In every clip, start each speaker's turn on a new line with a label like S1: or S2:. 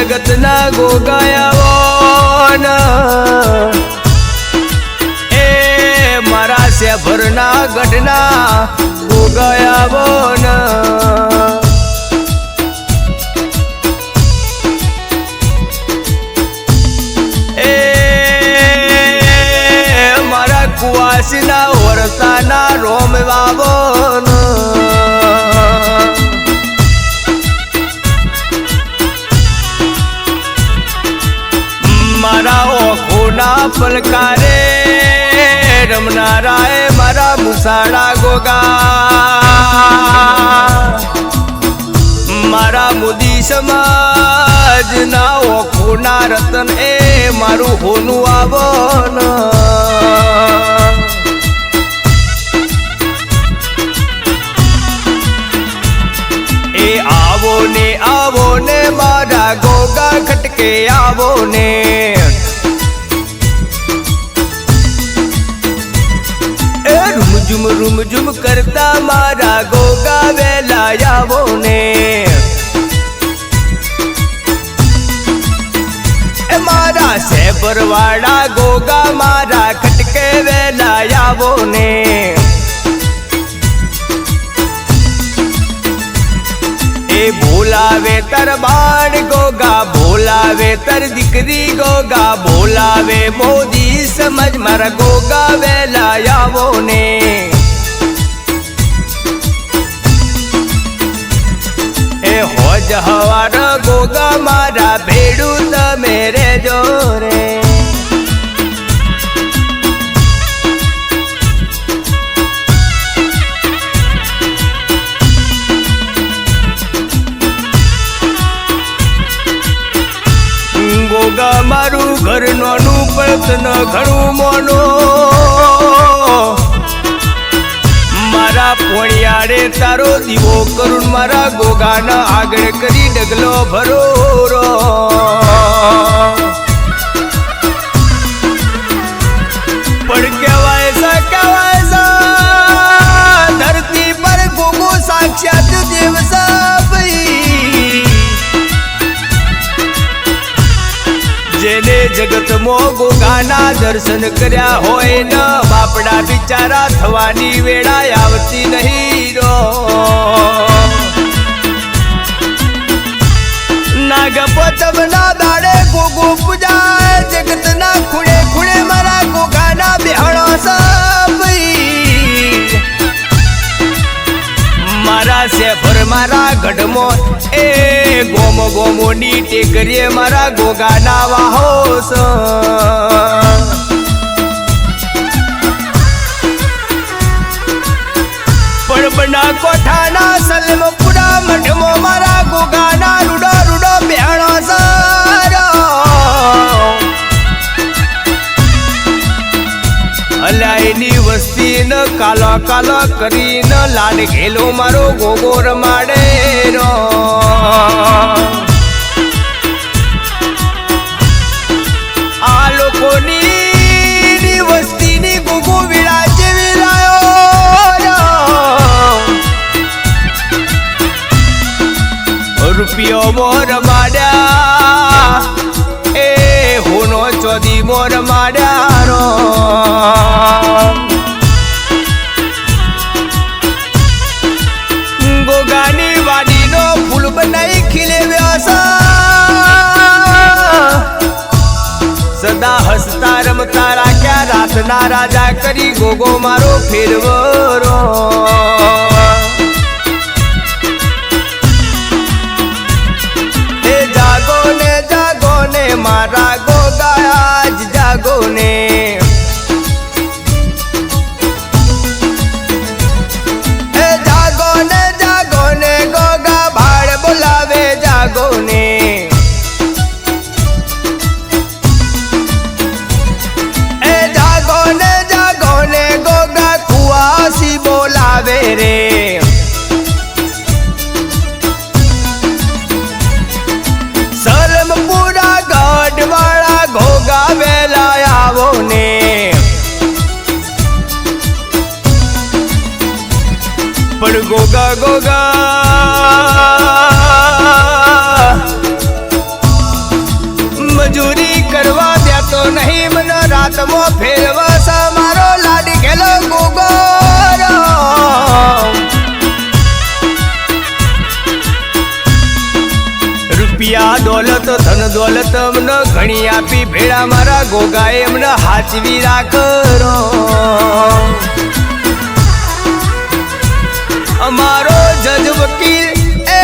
S1: જગતના ગોગાયાવોન એ મારા શેભરના ગઢના ગોગાયાવોન પલકારે રમનારા એ મારા મુસાડા ગોગા. મારા મોદી સમાજના ઓખોના રતન એ મારું હોનું આવન. એ આવો ને આવો ને મારા ગોગા ખટકે આવો ને. રૂમઝુમ રૂમઝુમ કરતા મારા ગોગા વેલા આવો ને મારા સેબરવાળા ગોગા, મારા ખટકે વેલા આવો ને બોલાવે તર બાણ ગોગા, બોલાવે તર દીકરી ગોગા, બોલાવે મોદી સમજ મારા ગોગા વેલા આવો ને ભેડું તમે રેજો રે. ગોગા મારું ઘર નોનું પ્રયત્ન ઘણું મોનો. મારા તારો દીવો કરુણ મારા ગોગાના આગળ કરી ડગલો ભરો પણ કહેવાય છે કહેવાય ધરતી પર ગોગો સાક્ષાત દેવ છે જેને જગત મો ગોગાના દર્શન કર્યા હોય ન, બાપડા બિચારા થવાની વેળા આવતી નહીં રો. નાગપતમના દાડે ગોગો પૂજા જગતના ખૂણે ખૂણે મારા ગોગાના બેહણો સભઈ મારા સેફર મારા ગઢમો એ ગોમો ગોમોની ટેકરીએ મારા ગોગાના વાહો પડબના કોઠાના સલમપુરા મઠમો મારા ગોગાના રૂડો રૂડો બેહણો સારો વસ્તી ન કાલો કાલો કરીને લાડ ઘેલો મારો ગોગો રમાડે રો. આ લોકોની વસ્તીની ગોગો વિડા જેવી લાયો રૂપિયો મોર માડ્યા એ હોનો ચોદી મોર માડ્યા રો. રમતા રાખ્યા રાતના રાજા કરી ગોગો મારો ફેરવરો. એ જાગો ને જાગો ને મારા પણ ગોગા ગોગા. મજૂરી કરવા દેતો નહીં, મને રાતમો ફેરવા. સા મારો લાડી ગેલો ગોગો રૂપિયા દોલત, ધન દોલત, અમને ઘણી આપી. ભેળા મારા ગોગા એમને હાચવી રાખરો. અમારો જજ વકીલ એ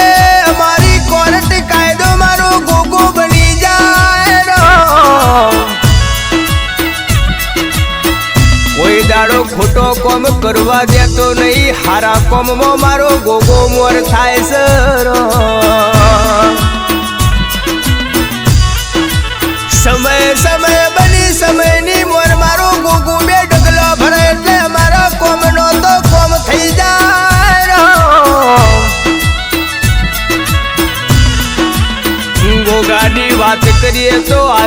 S1: અમારી કોર્ટ કાયદો મારો ગોગો બની જાય. કોઈ દાડો ખોટો કોમ કરવા દેતો નહીં, હારા કોમમાં મારો ગોગો મોર થાય સરો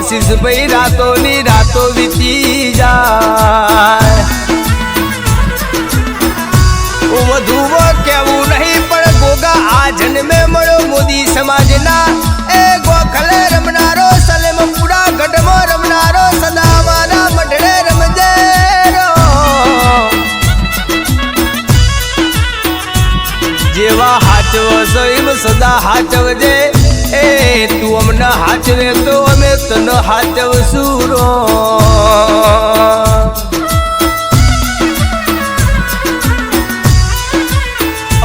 S1: તો રાતો ની રાતો વીતી જાય વધુ કેવું નહીં પણ ગોગા આ જન્મે મળ્યો મોદી સમાજના એ ગોખલે રમનારો સલેમપુરા ગઢમાં રમનારો સદા મારા મઢડે રમજે જેવા હાચવ સૈમ સદા હાચવજે એ તું અમને હાચવે તો અમે તને હાચવશું રો.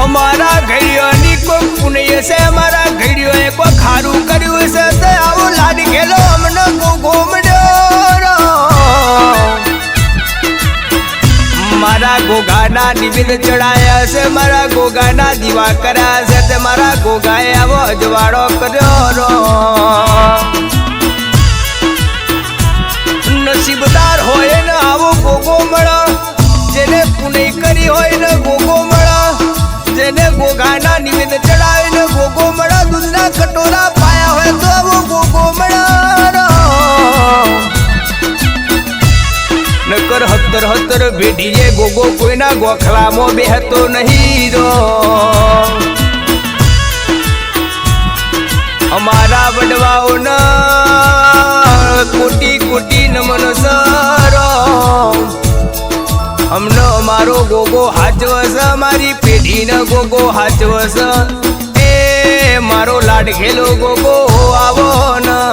S1: અમારા ઘડીઓની કોઈ પુણ્ય છે, અમારા ઘડીઓએ કોઈ ખારું કર્યું છે, તે આવો લાડ ગેલો અમને ગોગો મળ્યો મારા ગોગાના નિવેદ ચડાયા છે, મારા ગોગાના દીવા કર્યા છે, તે મારા ગોગાએ આવો અજવાળો કર્યો રો. નસીબદાર હોય ને આવો ગોગો મળા. જેને પુનઈ કરી હોય ને ગોગો મળા. જેને ગોગાના નિવેદ ચડાવીને ગોગો મળા. દૂધના કટોરા પાયા હોય તો આવો ગોગો મળો. નકર હતર હતર ભેટીએ ગોગો કોઈના ગોખલામાં બેહતો નહીં રો. અમારા વડવાઓના કોટી કોટી નમન સરો. અમનો અમારો ગોગો હાચવસ મારી પેઢીનો ગોગો હાચવસ એ મારો લાડ ખેલો ગોગો આવો ના.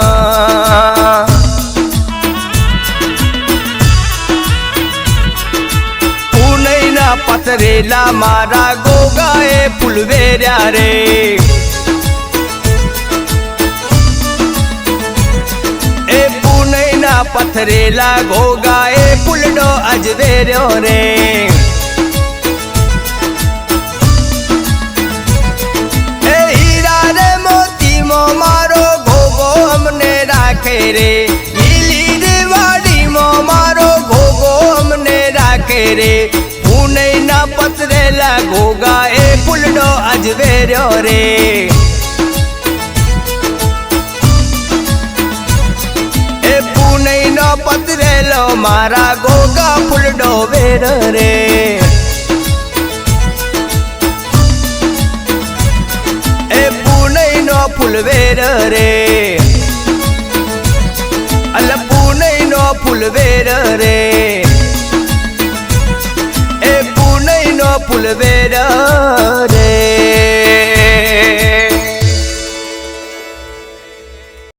S1: પથરેલા મારા ગોગાએ પુલવેર્યા રે. પુનઈના પથરેલા ગોગાએ ફૂલડો અજવેર્યો રે. મારો ગોગો અમને રાખે રે. લીલી મારો ગોગો અમને રાખે રે. પુનઈના પતરેલા ગોગા એ ફૂલડો અજવેર્યો રે. ગોગા વેર રે. એ પુનઈનો ફૂલવેર રે. અલ પુનઈનો ફૂલવેર રે. એ પુનઈનો ફૂલવેર